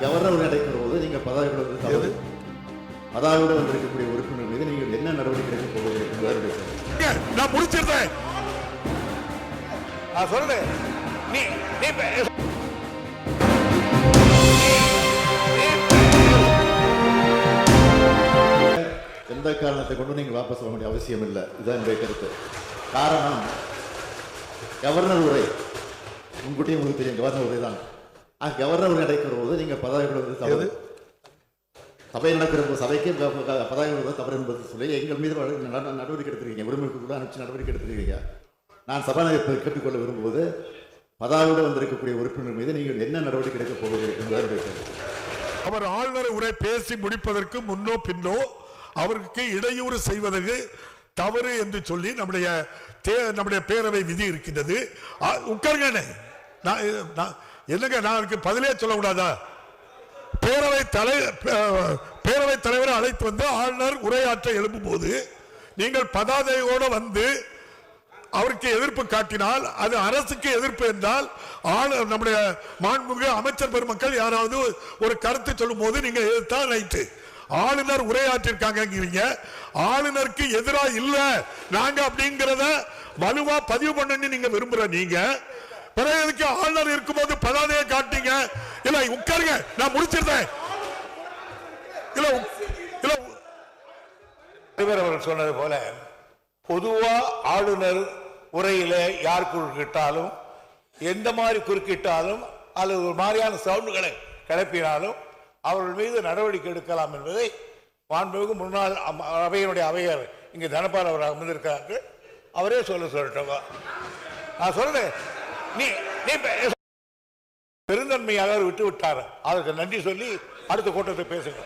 Governor நடைபெறும் போது நீங்க பதாகையோட வந்து தவறு பதாகையோட வந்திருக்கக்கூடிய உறுப்பினர் மீது நீங்கள் என்ன நடவடிக்கை எடுக்க போகிறீர்கள். நான் முடிச்சிருந்தேன். நான் சொல்றேன். நீ நீ எந்த காரணத்தை கொண்டு நீங்கள் வாபஸ் வர வேண்டிய அவசியம் இல்லை. இதுதான் என்னுடைய கருத்து. காரணம் கவர்னர் உரை. முன்கூட்டியே உங்களுக்கு தெரியும் கவர்னர் உரை தான் கவர்னர் நடைபெற போது நீங்கள் வந்து தவறு சபை நடக்கிற போது சபைக்கு? பதாகை தவறு என்பது சொல்லி எங்கள் மீது நடவடிக்கை எடுத்திருக்கீங்க. உரிமைக்கு கூட அனுப்பிச்சு நடவடிக்கை எடுத்திருக்கீங்க. நான் சபாநாயகர் கேட்டுக்கொள்ள விரும்புவது பதாகையோடு வந்திருக்கக்கூடிய உறுப்பினர் மீது நீங்கள் என்ன நடவடிக்கை எடுக்க போகிறீர்கள் என்பதை. அவர் ஆளுநர் உரை பேசி முடிப்பதற்கு முன்னோ பின்னோ அவருக்கு இடையூறு செய்வதற்கு தவறு என்று சொல்லி நம்முடைய தே- நம்முடைய பேரவை விதி இருக்கின்றது. நான் நான் என்னங்க நான் அதுக்கு பதிலே சொல்லக்கூடாதா? பேரவை தலை பேரவை தலைவரை அழைத்து வந்து ஆளுநர் உரையாற்ற எழுப்பும் போது நீங்கள் பதாதையோடு வந்து அவருக்கு எதிர்ப்பு காட்டினால் அது அரசுக்கு எதிர்ப்பு என்றால் ஆளுநர் நம்முடைய மாண்புமிகு அமைச்சர் பெருமக்கள் யாராவது ஒரு கருத்து சொல்லும் போது நீங்கள் எதிர்த்தால் ரைட்டு. ஆளுநர் உரையாற்றிருக்காங்கிறீங்க ஆளுநருக்கு எதிராக இல்லை. நாங்க அப்படிங்கிறத வலுவா பதிவு பண்ணுன்னு நீங்க விரும்புற நீங்க பிறகு எதுக்கு ஆளுநர் இருக்கும்போது பதாதையை காட்டீங்க? இல்ல உட்காருங்க நான் முடிச்சிருந்தேன். இல்ல உக்- இல்ல தலைவர் அவர்கள் சொன்னது போல பொதுவா ஆளுநர் உரையில யார் குறுக்கிட்டாலும் எந்த மாதிரி குறுக்கிட்டாலும் அல்லது ஒரு மாதிரியான சவுண்டுகளை கிளப்பினாலும் அவர்கள் மீது நடவடிக்கை எடுக்கலாம் என்பதை மாண்புமிகு முன்னாள் அவையினுடைய அவையர் இங்கே தனபால் அவர் அமர்ந்திருக்கிறார்கள். அவரே சொல்ல சொல்லட்டும்? நான் சொல்றேன். நீ நீ பே- பெருந்தன்மையாக விட்டு விட்டார். அதற்கு நன்றி சொல்லி அடுத்த கூட்டத்தை பேசுங்க